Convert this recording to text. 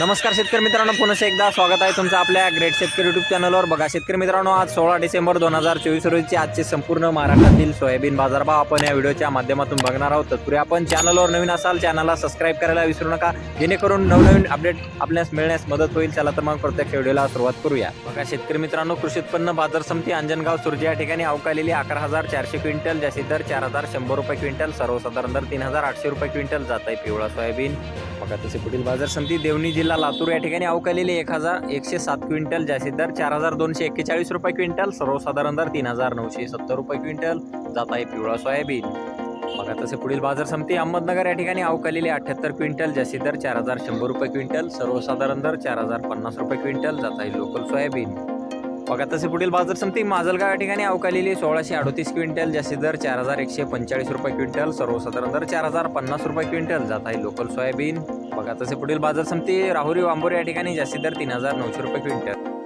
नमस्कार शेतकरी मित्रांनो पुन्हा एकदा स्वागत आहे तुमचं आपल्या ग्रेट शेतकरी युट्यूब चॅनलवर बघा शेतकरी मित्रांनो आज सोळा डिसेंबर दोन हजार चोवीस रोजीचे आजचे संपूर्ण महाराष्ट्रातील सोयाबीन बाजारभाव आपण या व्हिडिओच्या माध्यमातून बघणार आहोत. तत्पूर्वी आपण चॅनलवर नवीन असाल चॅनलला सबस्क्राईब करायला विसरू नका. जेणेकरून नवनवीन अपडेट आपल्यास मिळण्यास मदत होईल. चला तर मग प्रत्यक्ष व्हिडिओला सुरुवात करूया. बघा शेतकरी मित्रांनो कृषी उत्पन्न बाजार समिती अंजनगाव सुरजी या ठिकाणी अवकालेली अकरा हजार चारशे क्विंटल जास्तीत दर चार हजार शंभर रुपये क्विंटल सर्वसाधारण दर तीन हजार आठशे रुपये क्विंटल जात आहे पिवळा सोयाबीन. बघा तसे पुढील बाजार समिती देवणी जिल्हा लातूर या ठिकाणी अवकालेली एक हजार एकशे सात क्विंटल जास्तीत दर चार हजार दोनशे एक्केचाळीस रुपये क्विंटल सर्वसाधारण दर तीन हजार नऊशे सत्तर रुपये क्विंटल. जात आहे पिवळा सोयाबीन. बघा तसे पुढील बाजार समिती अहमदनगर या ठिकाणी अवकालेली अठ्याहत्तर क्विंटल जास्तीत दर चार हजार शंभर रुपये क्विंटल सर्वसाधारण दर चार हजार पन्नास रुपये क्विंटल. जात आहे लोकल सोयाबीन. बघा तसे पुढील बाजार समिती माजलगाव या ठिकाणी अवकालेली सोळाशे अडोतीस क्विंटल जास्तीत दर चार हजार एकशे पंचेचाळीस रुपये क्विंटल सर्वसाधारण दर चार हजार पन्नास रुपये क्विंटल. जात आहे लोकल सोयाबीन बघा तसे पुढील बाजार समती राहुरी वांबोरी या ठिकाणी जास्तीत दर तीन हजार नऊशे रुपये क्विंटल.